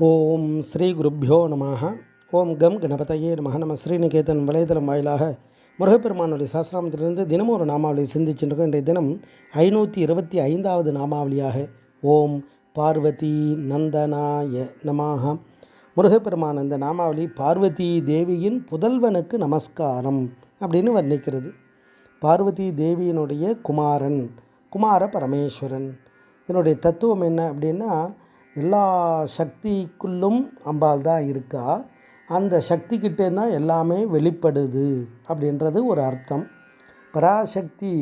ஓம் ஸ்ரீ குருப்யோ நமः ஓம் கம் கணபதையே நமः நம்ம ஸ்ரீநிகேதன் வலைதளம் வாயிலாக முருகப்பெருமானுடைய சாஸ்திராமத்திலிருந்து தினமும் ஒரு நாமாவளி சிந்திச்சுருக்கோம் இன்றைய தினம் ஐநூற்றி இருபத்தி ஐந்தாவது நாமாவளியாக ஓம் பார்வதி நந்தனாய நமாக முருகப்பெருமான் இந்த நாமாவளி பார்வதி தேவியின் புதல்வனுக்கு நமஸ்காரம். அப்படின்னு வர்ணிக்கிறது. பார்வதி தேவியினுடைய குமாரன் குமார பரமேஸ்வரன். இதனுடைய தத்துவம் என்ன அப்படின்னா எல்லா சக்திக்குள்ளும் அம்பாள் தான் இருக்கா அந்த சக்திக்கிட்டே தான் எல்லாமே வெளிப்படுது அப்படின்றது ஒரு அர்த்தம். பராசக்தி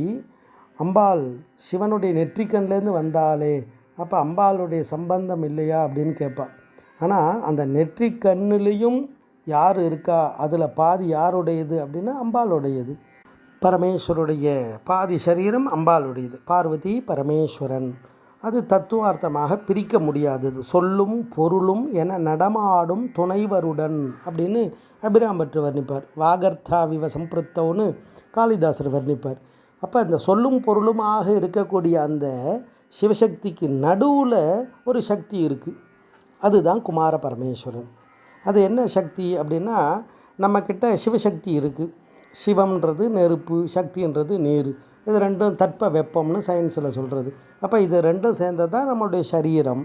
அம்பாள் சிவனுடைய நெற்றிக்கண்லேருந்து வந்தாலே அப்போ அம்பாளுடைய சம்பந்தம் இல்லையா அப்படின்னு கேட்பாள். ஆனால் அந்த நெற்றிக்கண்ணுலேயும் யார் இருக்கா? அதில் பாதி யாருடையது அப்படின்னா அம்பாளுடையது. பரமேஸ்வருடைய பாதி சரீரம் அம்பாளுடையது. பார்வதி பரமேஸ்வரன். அது தத்துவார்த்தமாக பிரிக்க முடியாதது. சொல்லும் பொருளும் என நடமாடும் துணைவருடன் அப்படின்னு அபிராம்பற்று வர்ணிப்பார். வாகர்த்தா விவ சம்பிருத்தவுன்னு காளிதாசர் வர்ணிப்பார். அப்போ அந்த சொல்லும் பொருளுமாக இருக்கக்கூடிய அந்த சிவசக்திக்கு நடுவில் ஒரு சக்தி இருக்குது அதுதான் குமார பரமேஸ்வரன். அது என்ன சக்தி அப்படின்னா நம்மக்கிட்ட சிவசக்தி இருக்குது சிவம்ன்றது நெருப்பு சக்தின்றது நீர். இது ரெண்டும் தட்ப வெப்பம்னு சயின்ஸில் சொல்கிறது அப்போ இது ரெண்டும் சேர்ந்தது தான் நம்மளுடைய சரீரம்.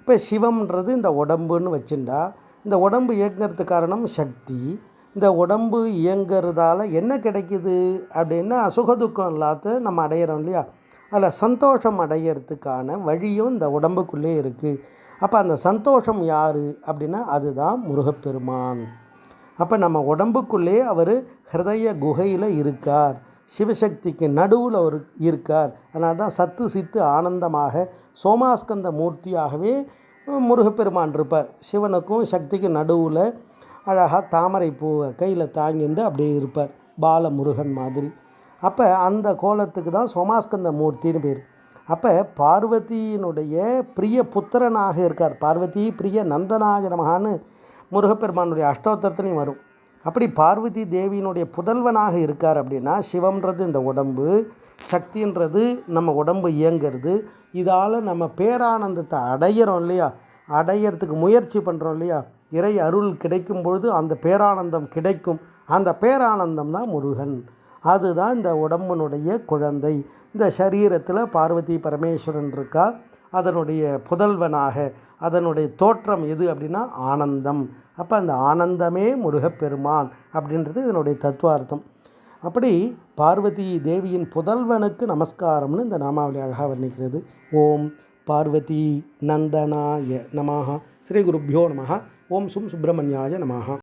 இப்போ சிவம்ன்றது இந்த உடம்புன்னு வச்சுட்டா இந்த உடம்பு இயங்கிறதுக்கு காரணம் சக்தி. இந்த உடம்பு இயங்கிறதால என்ன கிடைக்குது அப்படின்னா சுகதுக்கம் இல்லாத நம்ம அடையிறோம் இல்லையா? அதில் சந்தோஷம் அடையிறதுக்கான வழியும் இந்த உடம்புக்குள்ளே இருக்குது அப்போ அந்த சந்தோஷம் யார் அப்படின்னா அதுதான் முருகப்பெருமான். அப்போ நம்ம உடம்புக்குள்ளே அவர் ஹிருதய குகையில் இருக்கார். சிவசக்திக்கு நடுவில் ஒரு இருக்கார். அதனால தான் சத்து சித்து ஆனந்தமாக சோமாஸ்கந்த மூர்த்தியாகவே முருகப்பெருமான் இருப்பார். சிவனுக்கும் சக்திக்கு நடுவில் அழகாக தாமரை பூவை கையில் தாங்கிட்டு அப்படியே இருப்பார். பாலமுருகன் மாதிரி. அப்போ அந்த கோலத்துக்கு தான் சோமாஸ்கந்த மூர்த்தின்னு பேர். அப்போ பார்வதியினுடைய பிரிய புத்திரனாக இருக்கார். பார்வதி பிரிய நந்தனாய நமகான்னு முருகப்பெருமானுடைய அஷ்டோத்தரத்துலையும் வரும். அப்படி பார்வதி தேவியினுடைய புதல்வனாக இருக்கார் அப்படின்னா சிவம்ன்றது இந்த உடம்பு சக்தின்றது நம்ம உடம்பு இயங்கிறது இதால் நம்ம பேரானந்தத்தை அடையிறோம் இல்லையா? அடையிறதுக்கு முயற்சி பண்ணுறோம் இல்லையா? இறை அருள் கிடைக்கும் பொழுது அந்த பேரானந்தம் கிடைக்கும். அந்த பேரானந்தம் தான் முருகன். அதுதான் இந்த உடம்பனுடைய குழந்தை. இந்த சரீரத்தில் பார்வதி பரமேஸ்வரன் இருக்கா? அதனுடைய புதல்வனாக அதனுடைய தோற்றம் எது அப்படின்னா ஆனந்தம். அப்போ அந்த ஆனந்தமே முருகப்பெருமான் அப்படின்றது இதனுடைய தத்துவார்த்தம். அப்படி பார்வதி தேவியின் புதல்வனுக்கு நமஸ்காரம்னு இந்த நாமாவளி அழகாக வர்ணிக்கிறது. ஓம் பார்வதி நந்தனாய நமாக ஸ்ரீ குருப்பியோ நமஹா. ஓம் சும் சுப்பிரமணியாய நமஹா.